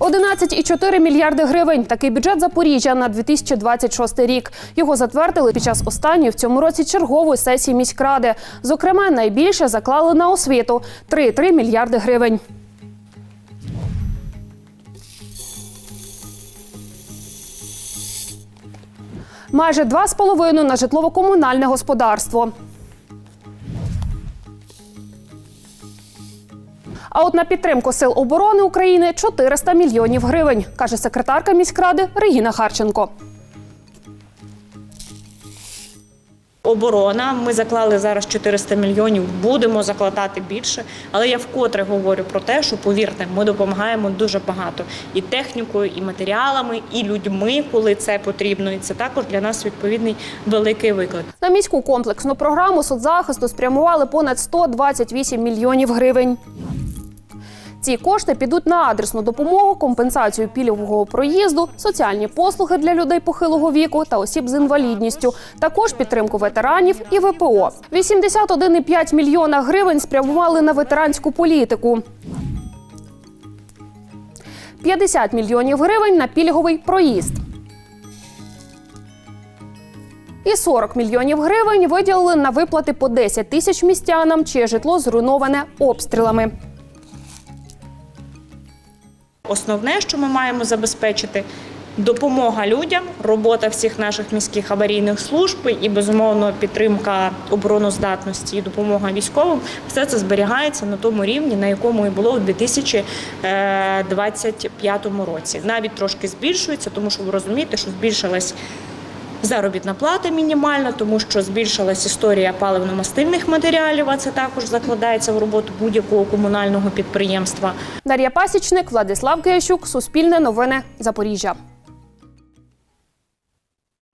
11,4 мільярди гривень. Такий бюджет Запоріжжя на 2026 рік. Його затвердили під час останньої в цьому році чергової сесії міськради. Зокрема, найбільше заклали на освіту 3,3 мільярди гривень. Майже 2,5 на житлово-комунальне господарство. А от на підтримку сил оборони України 400 мільйонів гривень, каже секретарка міськради Регіна Харченко. Оборона. Ми заклали зараз 400 мільйонів. Будемо закладати більше. Але я вкотре говорю про те, що повірте, ми допомагаємо дуже багато і технікою, і матеріалами, і людьми, коли це потрібно. І це також для нас відповідний великий виклик. На міську комплексну програму соцзахисту спрямували понад 128 мільйонів гривень. Ці кошти підуть на адресну допомогу, компенсацію пільгового проїзду, соціальні послуги для людей похилого віку та осіб з інвалідністю, також підтримку ветеранів і ВПО. 81,5 мільйона гривень спрямували на ветеранську політику. 50 мільйонів гривень на пільговий проїзд. І 40 мільйонів гривень виділили на виплати по 10 тисяч містянам, чиє житло зруйноване обстрілами. Основне, що ми маємо забезпечити. Допомога людям, робота всіх наших міських аварійних служб і безумовно підтримка обороноздатності і допомога військовим все це зберігається на тому рівні, на якому і було у 2025 році. Навіть трошки збільшується, тому що ви розумієте, що збільшилась заробітна плата мінімальна, тому що збільшилась історія паливно-мастильних матеріалів. А це також закладається в роботу будь-якого комунального підприємства. Дар'я Пасічник, Владислав Киящук, Суспільне новини, Запоріжжя.